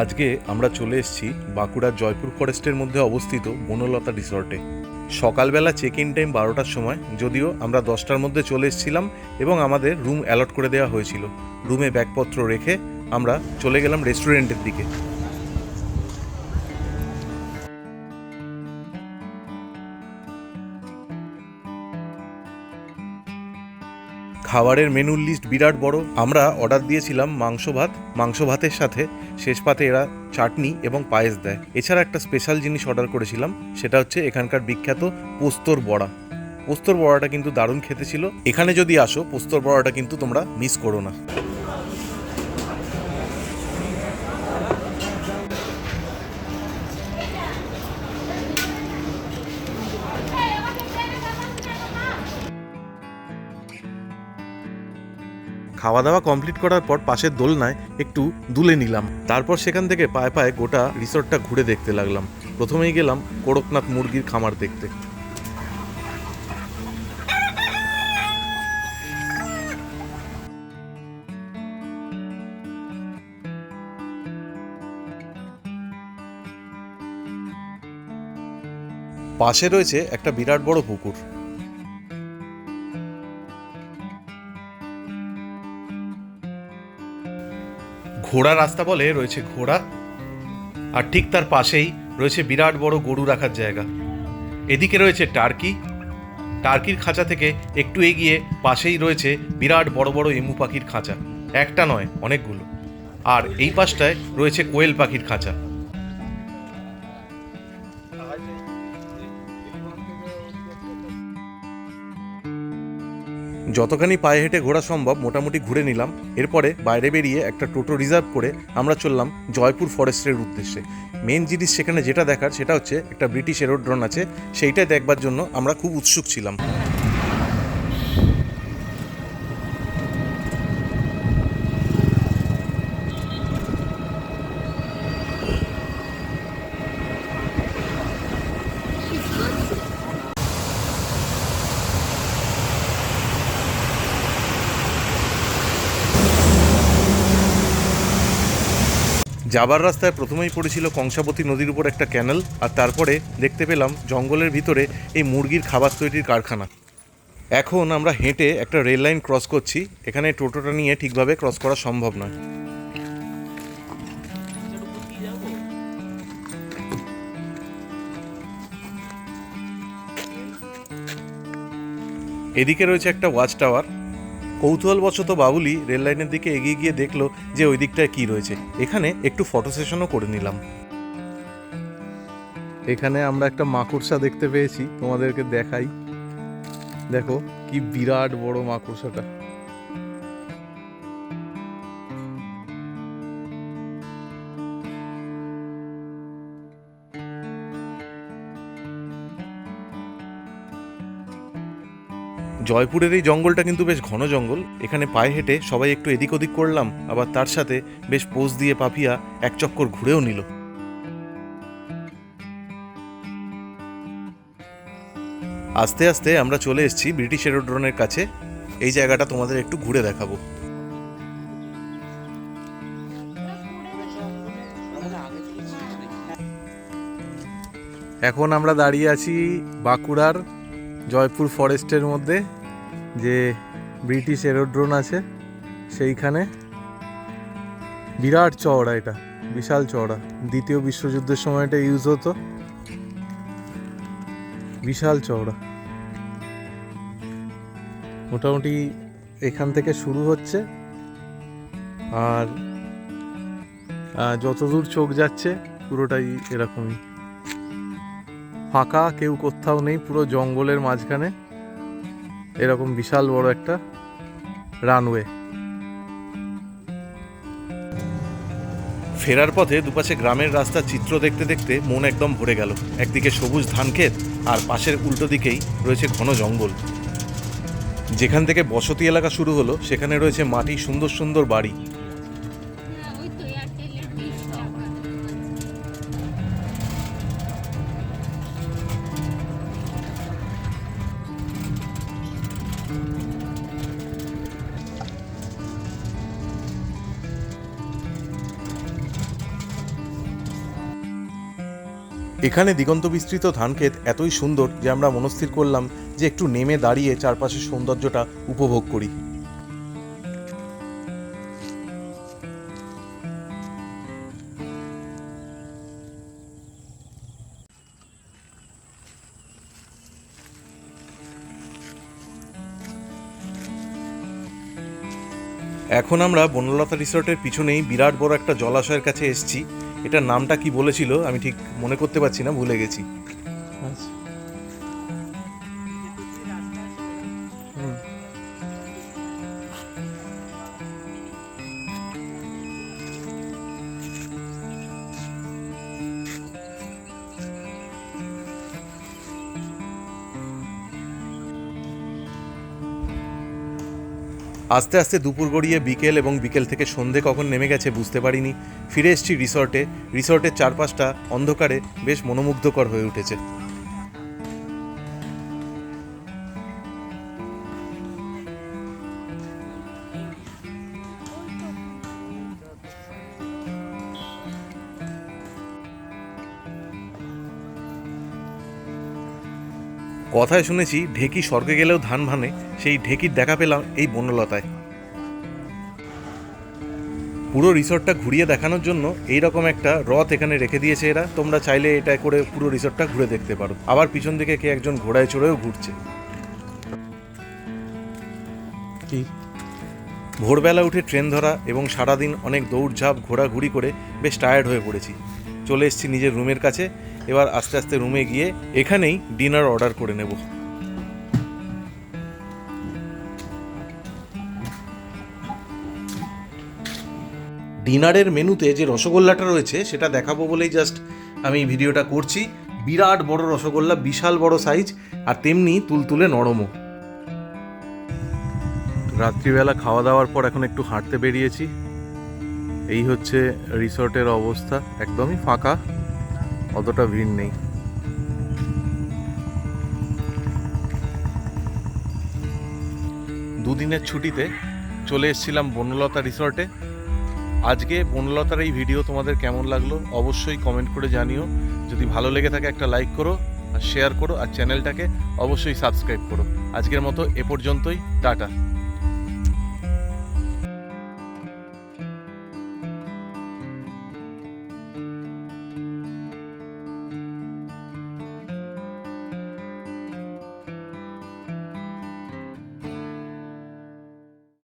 আজকে আমরা চলে এসেছি বাঁকুড়ার জয়পুর ফরেস্টের মধ্যে অবস্থিত বনলতা রিসর্টে। সকালবেলা চেক ইন টাইম বারোটার সময়, যদিও আমরা দশটার মধ্যে চলে এসেছিলাম এবং আমাদের রুম অ্যালট করে দেওয়া হয়েছিল। রুমে ব্যাগপত্র রেখে আমরা চলে গেলাম রেস্টুরেন্টের দিকে। খাবারের মেনুর লিস্ট বিরাট বড়। আমরা অর্ডার দিয়েছিলাম মাংস ভাত। মাংস ভাতের সাথে শেষ পাতে এরা চাটনি এবং পায়েস দেয়। এছাড়া একটা স্পেশাল জিনিস অর্ডার করেছিলাম, সেটা হচ্ছে এখানকার বিখ্যাত পোস্তর বড়া। পোস্তর বড়াটা কিন্তু দারুণ খেতে ছিল। এখানে যদি আসো, পোস্তর বড়াটা কিন্তু তোমরা মিস করো না। খাওয়া দাওয়া কমপ্লিট করার পর পাশের দোলনায় একটু দুলে নিলাম। তারপর সেখান থেকে পায়ে পায়ে গোটা রিসর্টটা ঘুরে দেখতে লাগলাম। প্রথমেই গেলাম কোড়কনাথ মুরগির খামার দেখতে। পাশে রয়েছে একটা বিরাট বড় পুকুর। ঘোড়া রাস্তা বলে রয়েছে ঘোড়া, আর ঠিক তার পাশেই রয়েছে বিরাট বড় গরু রাখার জায়গা। এদিকে রয়েছে টার্কি। টার্কির খাঁচা থেকে একটু এগিয়ে পাশেই রয়েছে বিরাট বড় বড় এমু পাখির খাঁচা। একটা নয়, অনেকগুলো। আর এই পাশটায় রয়েছে কোয়েল পাখির খাঁচা। যতখানি পায়ে হেঁটে ঘোরা সম্ভব, মোটামুটি ঘুরে নিলাম। এরপরে বাইরে বেরিয়ে একটা টোটো রিজার্ভ করে আমরা চললাম জয়পুর ফরেস্টের উদ্দেশ্যে। মেন জিনিস সেখানে যেটা দেখার, সেটা হচ্ছে একটা ব্রিটিশ এরোড্রন আছে, সেইটাই দেখবার জন্য আমরা খুব উৎসুক ছিলাম। যাবার রাস্তায় প্রথমেই পড়েছিল কংসাবতী নদীর উপর একটা ক্যানেল, আর তারপরে দেখতে পেলাম জঙ্গলের ভিতরে এই মুরগির খাবার তৈরির কারখানা। এখন আমরা হেঁটে একটা রেল লাইন ক্রস করছি, এখানে টোটোটা নিয়ে ঠিকভাবে ক্রস করা সম্ভব নয়। এদিকে রয়েছে একটা ওয়াচ টাওয়ার কৌতূহলবশত বাবুলি রেললাইনের দিকে এগিয়ে গিয়ে দেখল যে ওই দিকটায় কী রয়েছে। এখানে একটু ফটো সেশনও করে নিলাম। এখানে আমরা একটা মাকড়সা দেখতে পেয়েছি। তোমাদেরকে দেখাই। দেখো, কি বিরাট বড় মাকড়সাটা। জয়পুরের এই জঙ্গলটা কিন্তু বেশ ঘন জঙ্গল। এখানে পায়ে হেঁটে সবাই একটু এদিক ওদিক করলাম, আবার তার সাথে বেশ পোজ দিয়ে পাপিয়া এক চক্কর ঘুরেও নিল। আস্তে আস্তে আমরা চলে এসেছি ব্রিটিশ এরোড্রোনের কাছে। এই জায়গাটা তোমাদের একটু ঘুরে দেখাবো। এখন আমরা দাঁড়িয়ে আছি বাঁকুড়ার জয়পুর ফরেস্টের মধ্যে যে ব্রিটিশ এরোড্রোন আছে, সেইখানে বিরাট চওড়া এটা, বিশাল চওড়া। দ্বিতীয় বিশ্বযুদ্ধের সময় এটা ইউজ হতো। বিশাল চওড়া। মোটামুটি এখান থেকে শুরু হচ্ছে। আর যতদূর চোখ যাচ্ছে, পুরোটাই এরকমই। ফাঁকা, কেউ কোথাও নেই, পুরো জঙ্গলের মাঝখানে। এরকম বিশাল বড় একটা রানওয়ে। ফেরার পথে দুপাশে গ্রামের রাস্তার চিত্র দেখতে দেখতে মন একদম ভরে গেল। একদিকে সবুজ ধান ক্ষেত, আর পাশের উল্টো দিকেই রয়েছে ঘন জঙ্গল। যেখান থেকে বসতি এলাকা শুরু হলো, সেখানে রয়েছে মাটি সুন্দর সুন্দর বাড়ি। এখানে দিগন্ত বিস্তৃত ধানক্ষেত এতই সুন্দর যে আমরা মনস্থির করলাম যে একটু নেমে দাঁড়িয়ে চারপাশের সৌন্দর্যটা উপভোগ করি। এখন আমরা বনলতা রিসর্টের পিছনেই বিরাট বড় একটা জলাশয়ের কাছে এসেছি। এটার নামটা কি বলেছিল আমি ঠিক মনে করতে পারছি না ভুলে গেছি হুম। আস্তে আস্তে দুপুর গড়িয়ে বিকেল এবং বিকেল থেকে সন্ধে কখন নেমে গেছে বুঝতে পারিনি। ফিরে এসেছি রিসর্টে। রিসর্টের চারপাশটা অন্ধকারে বেশ মনোমুগ্ধকর হয়ে উঠেছে। কথায় শুনেছি, ঢেকি স্বর্গে গেলেও ধান ভানে সেই ঢেকির দেখা পেলাম এই বনলতায়। পুরো রিসর্টটা ঘুরিয়ে দেখানোর জন্য এই রকম একটা রথ এখানে রেখে দিয়েছে এরা। তোমরা চাইলে এটা করে পুরো রিসর্টটা ঘুরে দেখতে পারো। আবার পিছন দিকে কে একজন ঘোড়ায় চড়েও ঘুরছে। কি? ভোরবেলা উঠে ট্রেন ধরা এবং সারাদিন অনেক দৌড়ঝাঁপ ঘোরাঘুরি করে বেশ টায়ার্ড হয়ে পড়েছি। চলে এসেছি নিজের রুমের কাছে। এবার আস্তে আস্তে রুমে গিয়ে এখানেই ডিনার অর্ডার করে নেব। ডিনারের মেনুতে যে রসগোল্লাটা রয়েছে, সেটা দেখাবো বলেই জাস্ট আমি ভিডিওটা করছি। বিরাট বড় রসগোল্লা, বিশাল বড় সাইজ আর তেমনি তুলতুলে নরমও। রাত্রিবেলা খাওয়া দাওয়ার পর এখন একটু হাঁটতে বেরিয়েছি। এই হচ্ছে রিসর্টের অবস্থা, একদমই ফাঁকা, অতটা ভিড় নেই। দুদিনের ছুটিতে চলে এসেছিলাম বনলতা রিসর্টে। আজকে বনলতার এই ভিডিও তোমাদের কেমন লাগল অবশ্যই কমেন্ট করে জানিও। যদি ভালো লেগে থাকে একটা লাইক করো, আর শেয়ার করো, আর চ্যানেলটাকে অবশ্যই সাবস্ক্রাইব করো। আজকের মতো এ পর্যন্তই, টাটা।